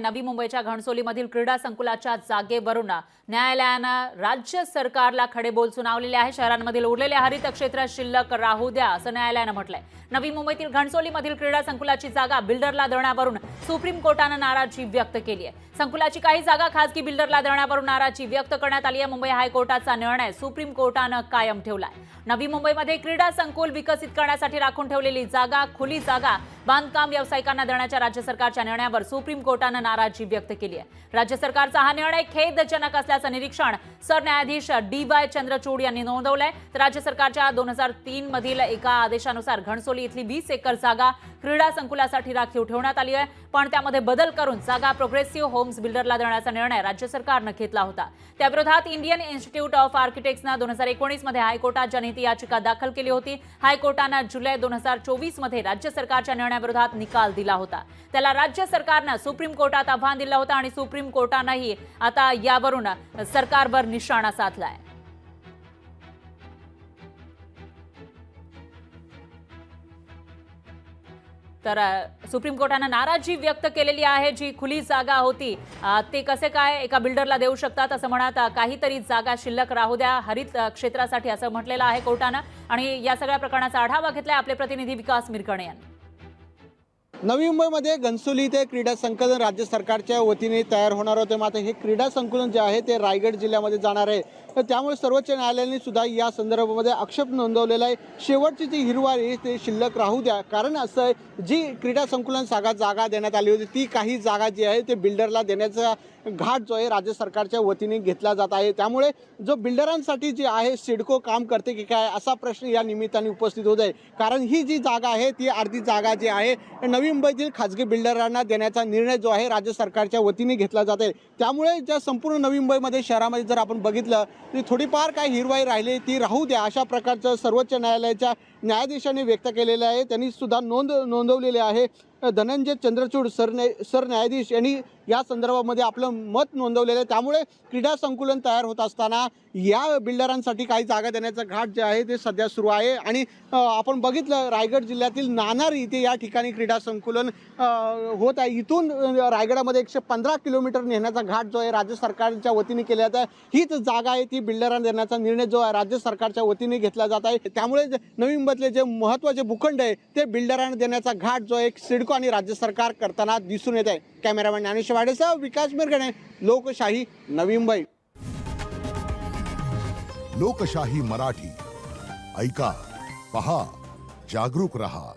नवी मुंबईच्या घणसोलीमधील क्रीडा संकुलाच्या जागेवरून न्यायालयानं राज्य सरकारला खडेबोल सुनावलेले आहे. शहरांमधील उरलेले हरित क्षेत्र शिल्लक राहू द्या असं न्यायालयानं म्हटलंय. नवी मुंबईतील घणसोलीमधील क्रीडा संकुलाची जागा बिल्डरला देण्यावरून सुप्रीम कोर्टानं नाराजी व्यक्त केली आहे. संकुलाची काही जागा खासगी बिल्डरला देण्यावरून नाराजी व्यक्त करण्यात आली आहे. मुंबई हायकोर्टाचा निर्णय सुप्रीम कोर्टानं कायम ठेवलाय. नवी मुंबईमध्ये क्रीडा संकुल विकसित करण्यासाठी राखून ठेवलेली जागा खुली जागा बांधकाम व्यावसायिकांना देण्याच्या राज्य सरकारच्या निर्णयावर सुप्रीम कोर्टानं नाराजी व्यक्त केली आहे. राज्य सरकारचा हा निर्णय खेदजनक असल्याचं निरीक्षण सरन्यायाधीश डी वाय चंद्रचूड यांनी नोंदवलंय. तर राज्य सरकारच्या दोन हजार तीन मधील एका आदेशानुसार घणसोली इथली वीस एकर जागा क्रीडा संकुलासाठी राखीव ठेवण्यात आली आहे. पण त्यामध्ये बदल करून जागा प्रोग्रेसिव्ह होम्स बिल्डरला देण्याचा निर्णय राज्य सरकारनं घेतला होता. त्याविरोधात इंडियन इन्स्टिट्यूट ऑफ आर्किटेक्ट्सनं दोन हजार एकोणीसमध्ये हायकोर्टात जनहिती याचिका दाखल केली होती हायकोर्टानं जुलै दोन हजार चोवीसमध्ये राज्य सरकारच्या निर्णयाविरोधात निकाल दिला होता. त्याला राज्य सरकारनं सुप्रीम कोर्टात आव्हान दिलं होतं आणि सुप्रीम कोर्टानंही आता यावरून सरकारवर निशाणा साधला आहे तर सुप्रीम कोर्टानं नाराजी व्यक्त केलेली आहे जी खुली जागा होती. ते कसे काय एका बिल्डरला देऊ शकतात असं म्हणत काहीतरी जागा शिल्लक राहू द्या हरित क्षेत्रासाठी असं म्हटलेलं आहे कोर्टानं. आणि या सगळ्या प्रकरणाचा आढावा घेतलाय आपले प्रतिनिधी विकास मिरकणे यांनी नवी मुंबईमध्ये घनसोली इथे क्रीडा संकुलन राज्य सरकारच्या वतीने तयार होणार होते. मात्र हे क्रीडा संकुलन जे आहे ते रायगड जिल्ह्यामध्ये जाणार आहे. तर त्यामुळे सर्वोच्च न्यायालयाने सुद्धा या संदर्भामध्ये आक्षेप नोंदवलेला आहे. शेवटची जी हिरवारी आहे ते शिल्लक राहू द्या. कारण असं आहे जी क्रीडा संकुलन सागा जागा देण्यात आली होती ती काही जागा जी आहे ते बिल्डरला देण्याचा घाट जो आहे राज्य सरकारच्या वतीने घेतला जात आहे. त्यामुळे जो बिल्डरांसाठी जी आहे सिडको काम करते की काय असा प्रश्न या निमित्ताने उपस्थित होत आहे. कारण ही जी जागा आहे ती अर्धी जागा जी आहे नवी मुंबईतील खाजगी बिल्डरांना देण्याचा निर्णय जो आहे राज्य सरकारच्या वतीने घेतला जात आहे. त्यामुळे ज्या संपूर्ण नवी मुंबईमध्ये शहरामध्ये जर आपण बघितलं तर थोडीफार काय हिरवाई राहिली ती राहू द्या अशा प्रकारचं सर्वोच्च न्यायालयाच्या न्यायाधीशांनी व्यक्त केलेलं आहे. त्यांनी सुद्धा नोंद नोंदवलेली आहे. धनंजय चंद्रचूड सरन्या सरन्यायाधीश यांनी या संदर्भामध्ये आपलं मत नोंदवलेलं आहे. त्यामुळे क्रीडा संकुलन तयार होत असताना या बिल्डरांसाठी काही जागा देण्याचं घाट जे आहे ते सध्या सुरू आहे. आणि आपण बघितलं रायगड जिल्ह्यातील नाणार इथे या ठिकाणी क्रीडा संकुलन होत आहे. इथून रायगडामध्ये एकशे पंधरा किलोमीटर नेण्याचा घाट जो आहे राज्य सरकारच्या वतीने केला जात आहे. हीच जागा आहे ती बिल्डरांना देण्याचा निर्णय जो आहे राज्य सरकारच्या वतीने घेतला जात आहे. त्यामुळे नवी मुंबईतले जे महत्त्वाचे भूखंड आहे ते बिल्डरांना देण्याचा घाट जो आहे सिडको आणि राज्य सरकार करता दिसून येत आहे. कॅमेरामॅन ज्ञानेश वाडेसह विकास मिरगणे, लोकशाही नवी मुंबई लोकशाही मराठी. ऐका, पहा, जागरूक रहा.